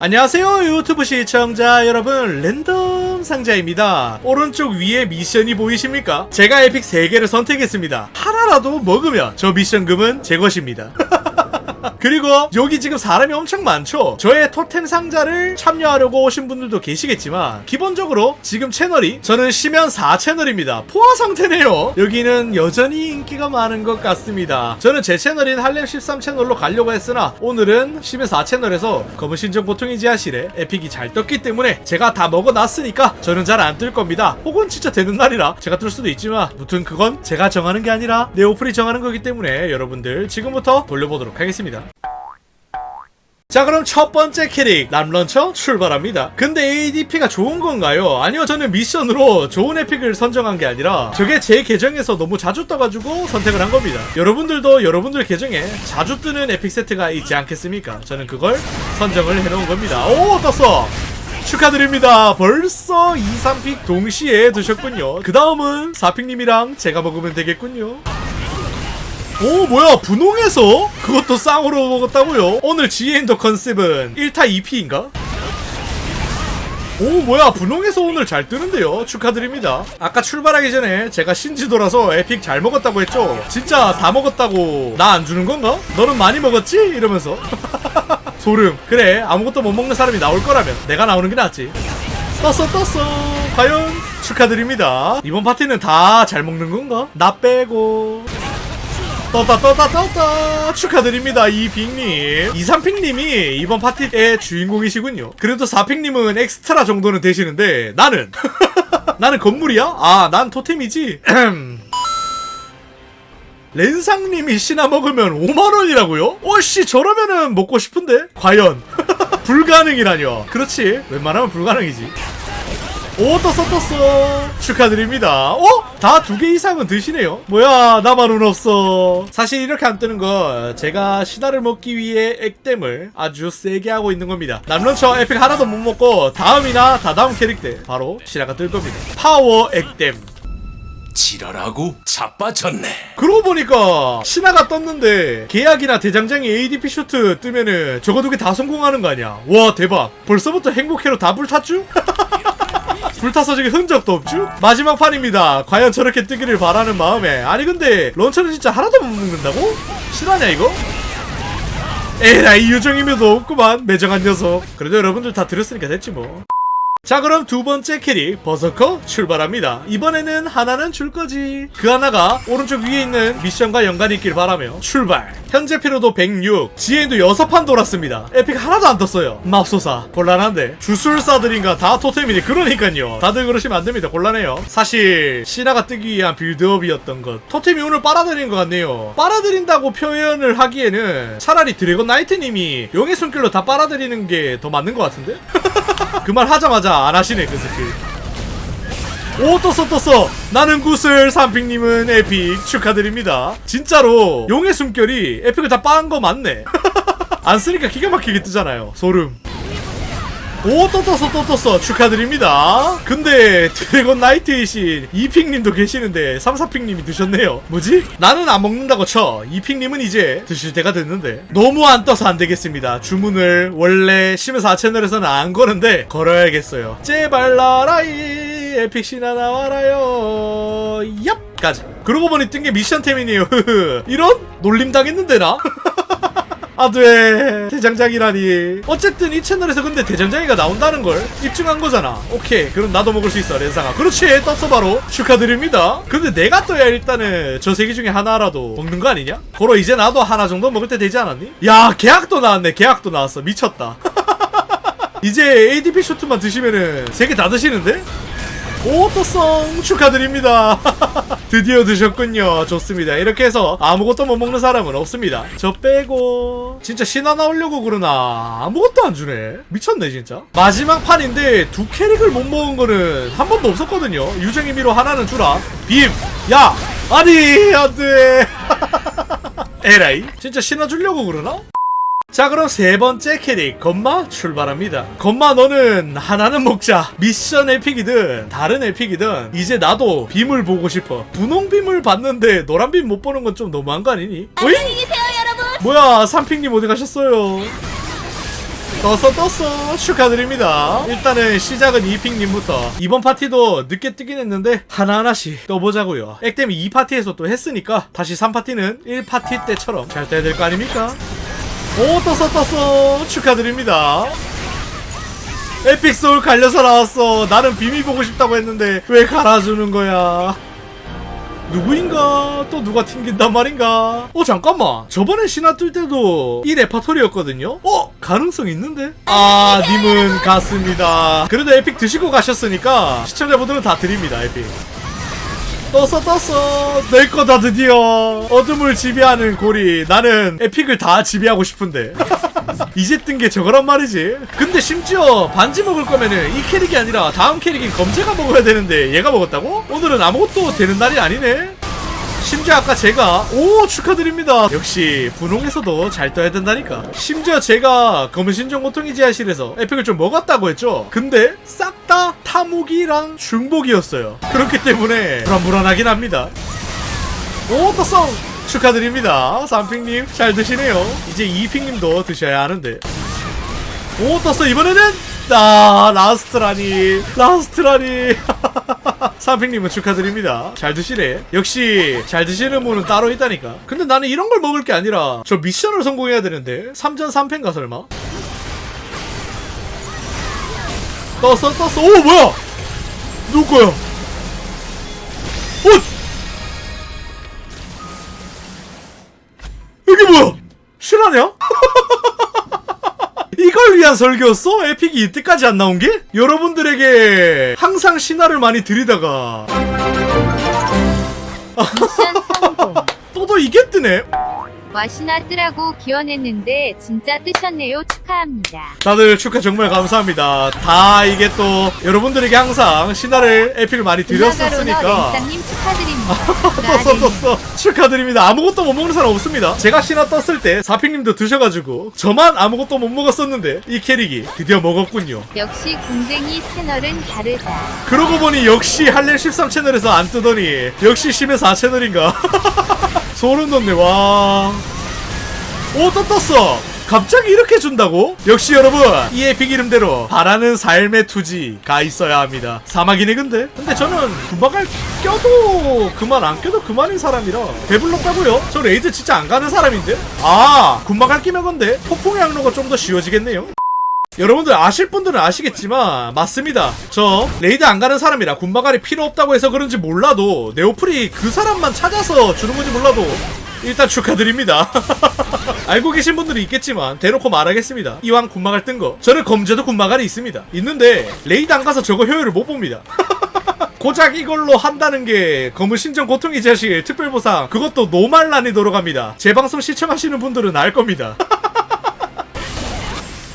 안녕하세요 유튜브 시청자 여러분. 랜덤 상자입니다. 오른쪽 위에 미션이 보이십니까? 제가 에픽 3개를 선택했습니다. 하나라도 먹으면 저 미션금은 제 것입니다 그리고 여기 지금 사람이 엄청 많죠? 저의 토템 상자를 참여하려고 오신 분들도 계시겠지만 기본적으로 지금 채널이 저는 시면 4채널입니다. 포화 상태네요. 여기는 여전히 인기가 많은 것 같습니다. 저는 제 채널인 할렘 13 채널로 가려고 했으나 오늘은 시면 4채널에서 검은 신정 보통의 지하실에 에픽이 잘 떴기 때문에 제가 다 먹어놨으니까 저는 잘 안 뜰 겁니다. 혹은 진짜 되는 날이라 제가 뜰 수도 있지만 무튼 그건 제가 정하는 게 아니라 네오플이 정하는 거기 때문에 여러분들 지금부터 돌려보도록 하겠습니다. 자 그럼 첫 번째 캐릭 람런처 출발합니다 근데 ADP가 좋은 건가요? 아니요 저는 미션으로 좋은 에픽을 선정한 게 아니라 저게 제 계정에서 너무 자주 떠가지고 선택을 한 겁니다 여러분들도 여러분들 계정에 자주 뜨는 에픽 세트가 있지 않겠습니까? 저는 그걸 선정을 해놓은 겁니다 오 떴어 축하드립니다. 벌써 2, 3픽 동시에 드셨군요. 그 다음은 4픽님이랑 제가 먹으면 되겠군요. 오 뭐야 분홍에서? 그것도 쌍으로 먹었다고요? 오늘 지엔더 컨셉은 1타 2피인가? 오 뭐야 분홍에서 오늘 잘 뜨는데요? 축하드립니다. 아까 출발하기 전에 제가 신지도라서 에픽 잘 먹었다고 했죠? 진짜 다 먹었다고 나 안 주는 건가? 너는 많이 먹었지? 이러면서. 소름. 그래 아무것도 못 먹는 사람이 나올 거라면 내가 나오는 게 낫지. 떴어 떴어. 과연? 축하드립니다. 이번 파티는 다 잘 먹는 건가? 나 빼고 떴다 떴다 떴다 축하드립니다 이빅님. 이삼픽님이 이번 파티의 주인공이시군요. 그래도 사픽님은 엑스트라 정도는 되시는데 나는. 나는 건물이야? 아 난 토템이지. 렌상님이 신화 먹으면 5만원이라고요? 어씨 저러면은 먹고 싶은데? 과연. 불가능이라뇨. 그렇지. 웬만하면 불가능이지 오 떴어 떴어 축하드립니다. 어? 다 두 개 이상은 드시네요. 뭐야 나만은 없어. 사실 이렇게 안 뜨는 거 제가 신화를 먹기 위해 액땜을 아주 세게 하고 있는 겁니다. 남런처 에픽 하나도 못 먹고 다음이나 다다음 캐릭 때 바로 신화가 뜰 겁니다. 파워 액땜. 지랄하고 자빠졌네. 그러고 보니까 신화가 떴는데 계약이나 대장장이 ADP 쇼트 뜨면은 저거 두 개 다 성공하는 거 아니야? 와 대박. 벌써부터 행복해로 다 불탔쥬? 불타서 지금 흔적도 없쥬? 마지막 판입니다 과연 저렇게 뜨기를 바라는 마음에 아니 근데 런처는 진짜 하나도 못 먹는다고? 실화냐 이거? 에라이 유정이면도 없구만 매정한 녀석 그래도 여러분들 다 들었으니까 됐지 뭐 자 그럼 두 번째 캐릭 버서커 출발합니다. 이번에는 하나는 줄 거지. 그 하나가 오른쪽 위에 있는 미션과 연관이 있길 바라며 출발. 현재 피로도 106 지혜도 6판 돌았습니다. 에픽 하나도 안 떴어요. 맙소사 곤란한데. 주술사들인가 다 토템이니 그러니까요. 다들 그러시면 안 됩니다. 곤란해요. 사실 신화가 뜨기 위한 빌드업이었던 것. 토템이 오늘 빨아들인 것 같네요. 빨아들인다고 표현을 하기에는 차라리 드래곤 나이트님이 용의 손길로 다 빨아들이는 게 더 맞는 것 같은데 그 말 하자마자 안 하시네 그 스킬 오 떴어 떴어. 나는 구슬 삼픽님은 에픽 축하드립니다. 진짜로 용의 숨결이 에픽을 다 빠은 거 맞네. 안 쓰니까 기가 막히게 뜨잖아요 소름 오, 또 떴어, 또 떴어. 축하드립니다. 근데, 드래곤 나이트이신 이픽님도 계시는데, 3, 4픽님이 드셨네요. 뭐지? 나는 안 먹는다고 쳐. 이픽님은 이제 드실 때가 됐는데. 너무 안 떠서 안 되겠습니다. 주문을 원래 심해서 채널에서는 안 거는데, 걸어야겠어요. 제발 나라이, 에픽시나 나와라요. 얍! 까지. 그러고 보니 뜬 게 미션템이네요. 이런? 놀림 당했는데, 나? 아 돼 대장장이라니. 어쨌든 이 채널에서 근데 대장장이가 나온다는 걸 입증한 거잖아. 오케이. 그럼 나도 먹을 수 있어 렌상아. 그렇지. 떴어 바로. 축하드립니다. 근데 내가 떠야 일단은 저세개 중에 하나라도 먹는 거 아니냐? 고로 이제 나도 하나 정도 먹을 때 되지 않았니? 야 계약도 나왔네. 계약도 나왔어. 미쳤다. 이제 ADP 쇼트만 드시면은 세 개 다 드시는데? 오, 또송 축하드립니다. 드디어 드셨군요. 좋습니다. 이렇게 해서 아무것도 못 먹는 사람은 없습니다. 저 빼고 진짜 신화 나오려고 그러나 아무것도 안 주네. 미쳤네 진짜. 마지막 판인데 두 캐릭을 못 먹은 거는 한 번도 없었거든요. 유정의 미로 하나는 주라. 빔. 야. 아니 안돼. 에라이. 진짜 신화 주려고 그러나? 자 그럼 세 번째 캐릭 건마 출발합니다. 건마 너는 하나는 먹자. 미션 에픽이든 다른 에픽이든 이제 나도 빔을 보고 싶어. 분홍 빔을 봤는데 노란 빔 못 보는 건 좀 너무한 거 아니니? 안녕히 계세요 여러분. 뭐야 삼픽님 어디 가셨어요? 떴어 떴어 축하드립니다. 일단은 시작은 이핑님부터. 이번 파티도 늦게 뜨긴 했는데 하나하나씩 떠보자고요. 액땜 2파티에서 또 했으니까 다시 3파티는 1파티 때처럼 잘 떠야 될 거 아닙니까? 오 떴어 떴어 축하드립니다 에픽 소울 갈려서 나왔어 나는 비밀 보고 싶다고 했는데 왜 갈아주는 거야 누구인가? 또 누가 튕긴단 말인가? 어 잠깐만 저번에 신화 뜰 때도 이 레파토리였거든요? 어? 가능성 있는데? 아 님은 갔습니다 그래도 에픽 드시고 가셨으니까 시청자분들은 다 드립니다 에픽 떴어 떴어 내 거다 드디어. 어둠을 지배하는 고리. 나는 에픽을 다 지배하고 싶은데. 이제 뜬 게 저거란 말이지. 근데 심지어 반지 먹을 거면은 이 캐릭이 아니라 다음 캐릭인 검제가 먹어야 되는데 얘가 먹었다고? 오늘은 아무것도 되는 날이 아니네 심지어 아까 제가 오 축하드립니다. 역시 분홍에서도 잘 떠야 된다니까. 심지어 제가 검은 신종 고통이 지하실에서 에픽을 좀 먹었다고 했죠. 근데 싹 다 타무기랑 중복이었어요. 그렇기 때문에 불안불안하긴 합니다. 오 떴어 축하드립니다. 삼핑님 잘 드시네요. 이제 이핑님도 드셔야 하는데. 오 떴어 이번에는 아 라스트라니. 라스트라니 삼핑님은 축하드립니다. 잘 드시네. 역시 잘 드시는 분은 따로 있다니까. 근데 나는 이런 걸 먹을 게 아니라 저 미션을 성공해야 되는데? 3전 3패인가 설마? 떴어 떴어. 오 뭐야? 누구야? 어 이걸 위한 설계였어? 에픽이 이때까지 안 나온 게? 여러분들에게 항상 신화를 많이 드리다가 성공. 또도 이게 뜨네? 와시나 뜨라고 기원했는데 진짜 뜨셨네요. 축하합니다. 다들 축하 정말 감사합니다. 다 이게 또 여러분들에게 항상 신화를 에픽을 많이 드렸었으니까 렌상님 축하드립니다. 떴어 떴어 축하드립니다 아무것도 못 먹는 사람 없습니다 제가 신화 떴을 때 사핑님도 드셔가지고 저만 아무것도 못 먹었었는데 이 캐릭이 드디어 먹었군요 역시 궁뎅이 채널은 다르다. 그러고 보니 역시 할렘 13 채널에서 안 뜨더니 역시 심해 4 채널인가 소름 돋네 와 오 또 떴어 갑자기 이렇게 준다고? 역시 여러분 이 에픽 이름대로 바라는 삶의 투지가 있어야 합니다 사막이네 근데 근데 저는 구박을 껴도 그만 안 껴도 그만인 사람이라 배불렀다고요? 저 레이드 진짜 안 가는 사람인데? 아 군막할 끼면 건데 폭풍의 항로가 좀 더 쉬워지겠네요 여러분들 아실 분들은 아시겠지만 맞습니다. 저 레이드 안 가는 사람이라 군바갈이 필요 없다고 해서 그런지 몰라도 네오플이 그 사람만 찾아서 주는 건지 몰라도 일단 축하드립니다. 알고 계신 분들이 있겠지만 대놓고 말하겠습니다. 이왕 군마갈 뜬 거. 저는 검제도 군마갈이 있습니다. 있는데 레이드 안 가서 저거 효율을 못 봅니다. 고작 이걸로 한다는 게 검은 신정 고통의 자식 특별보상 그것도 노말 난이도로 갑니다. 제 방송 시청하시는 분들은 알 겁니다.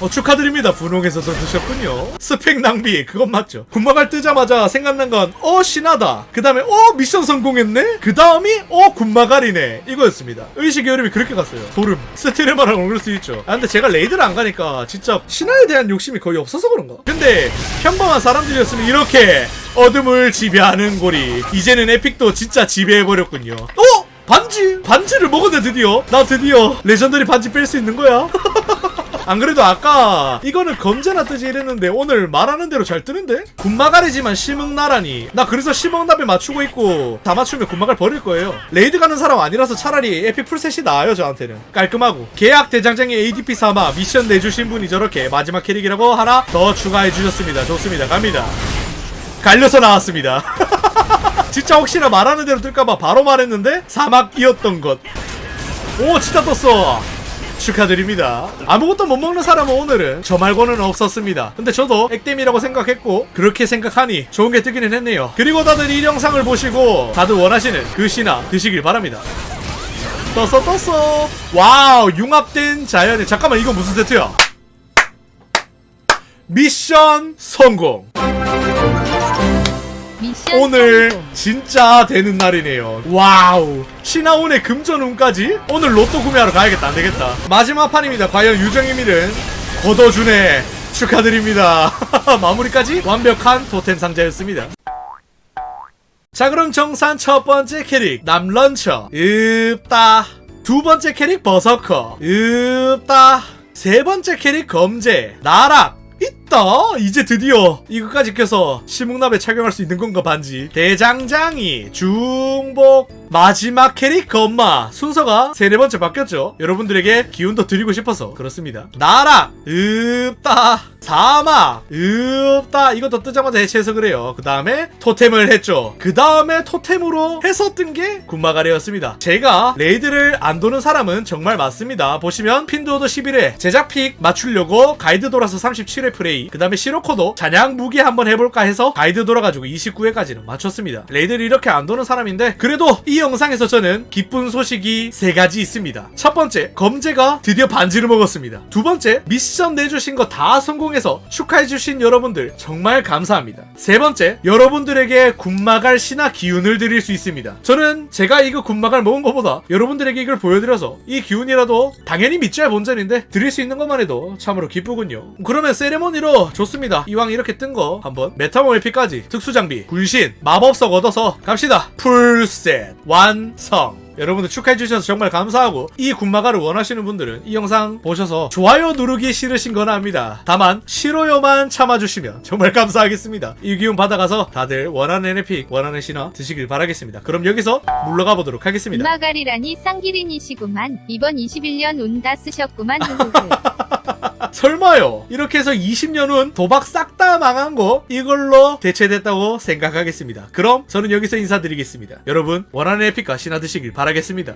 어, 축하드립니다. 분홍에서도 드셨군요. 스펙 낭비, 그건 맞죠. 군마갈 뜨자마자 생각난 건, 어, 신하다. 그 다음에, 어, 미션 성공했네? 그 다음이, 어, 군마갈이네. 이거였습니다. 의식의 흐름이 그렇게 갔어요. 소름. 스트리머랑 그럴 수 있죠. 아, 근데 제가 레이드를 안 가니까, 진짜, 신하에 대한 욕심이 거의 없어서 그런가? 근데, 평범한 사람들이었으면 이렇게, 어둠을 지배하는 고리. 이제는 에픽도 진짜 지배해버렸군요. 어? 반지! 반지를 먹었네, 드디어. 나 드디어, 레전더리 반지 뺄 수 있는 거야. 안 그래도 아까 이거는 검제나 뜨지 이랬는데 오늘 말하는 대로 잘 뜨는데? 군마갈이지만 심흥나라니. 나 그래서 심흥답에 맞추고 있고 다 맞추면 군마갈 버릴 거예요. 레이드 가는 사람 아니라서 차라리 에픽 풀셋이 나아요 저한테는. 깔끔하고. 계약 대장장의 ADP 삼아 미션 내주신 분이 저렇게 마지막 캐릭이라고 하나 더 추가해 주셨습니다. 좋습니다. 갑니다. 갈려서 나왔습니다. 진짜 혹시나 말하는 대로 뜰까봐 바로 말했는데 사막이었던 것. 오 진짜 떴어 축하드립니다. 아무것도 못 먹는 사람은 오늘은 저 말고는 없었습니다. 근데 저도 액땜이라고 생각했고 그렇게 생각하니 좋은 게 뜨기는 했네요. 그리고 다들 이 영상을 보시고 다들 원하시는 그 신화 드시길 바랍니다. 떴어 떴어 와우 융합된 자연의 잠깐만 이거 무슨 세트야 미션 성공 미션 오늘 성공. 진짜 되는 날이네요. 와우. 신하온의 금전운까지? 오늘 로또 구매하러 가야겠다. 안 되겠다. 마지막 판입니다. 과연 유정의미는 걷어주네. 축하드립니다. 마무리까지 완벽한 토템 상자였습니다. 자, 그럼 정산 첫 번째 캐릭, 남런처. 읍다. 두 번째 캐릭, 버서커. 읍다. 세 번째 캐릭 검제 나락 있다? 이제 드디어 이거까지 껴서 시묵납에 착용할 수 있는 건가 반지? 대장장이 중복 마지막 캐릭 건마 순서가 세네 번째 바뀌었죠? 여러분들에게 기운도 드리고 싶어서. 그렇습니다. 나락 읍다. 사막 읍다. 이것도 뜨자마자 해체해서 그래요. 그 다음에 토템을 했죠. 그 다음에 토템으로 해서 뜬 게 군마가리였습니다. 제가 레이드를 안 도는 사람은 정말 맞습니다. 보시면 핀도어도 11회 제작픽 맞추려고 가이드 돌아서 37회 프레이 그 다음에 시로코도 잔양 무기 한번 해볼까 해서 가이드 돌아가지고 29회까지는 맞췄습니다. 레이드를 이렇게 안 도는 사람인데 그래도 이 영상에서 저는 기쁜 소식이 세 가지 있습니다. 첫 번째 검제가 드디어 반지를 먹었습니다. 두 번째 미션 내주신 거 다 성공해서 축하해주신 여러분들 정말 감사합니다. 세 번째 여러분들에게 군마갈 신화 기운을 드릴 수 있습니다. 저는 제가 이거 군마갈 먹은 것보다 여러분들에게 이걸 보여드려서 이 기운이라도 당연히 믿져야 본전인데 드릴 수 있는 것만 해도 참으로 기쁘군요. 그러면 세레모니로 좋습니다 이왕 이렇게 뜬 거 한번 메타모 LP까지 특수장비 군신 마법석 얻어서 갑시다 풀셋 완성 여러분들 축하해 주셔서 정말 감사하고 이 군마가를 원하시는 분들은 이 영상 보셔서 좋아요 누르기 싫으신 건 압니다. 다만 싫어요만 참아주시면 정말 감사하겠습니다. 이 기운 받아가서 다들 원하는 NFP 원하는 신화 드시길 바라겠습니다. 그럼 여기서 물러가 보도록 하겠습니다. 마가리라니 쌍기린이시구만. 이번 21년 운다 쓰셨구만. 설마요. 이렇게 해서 20년 후 도박 싹 다 망한 거 이걸로 대체됐다고 생각하겠습니다. 그럼 저는 여기서 인사드리겠습니다. 여러분 원하는 에픽과 신화 드시길 바라겠습니다.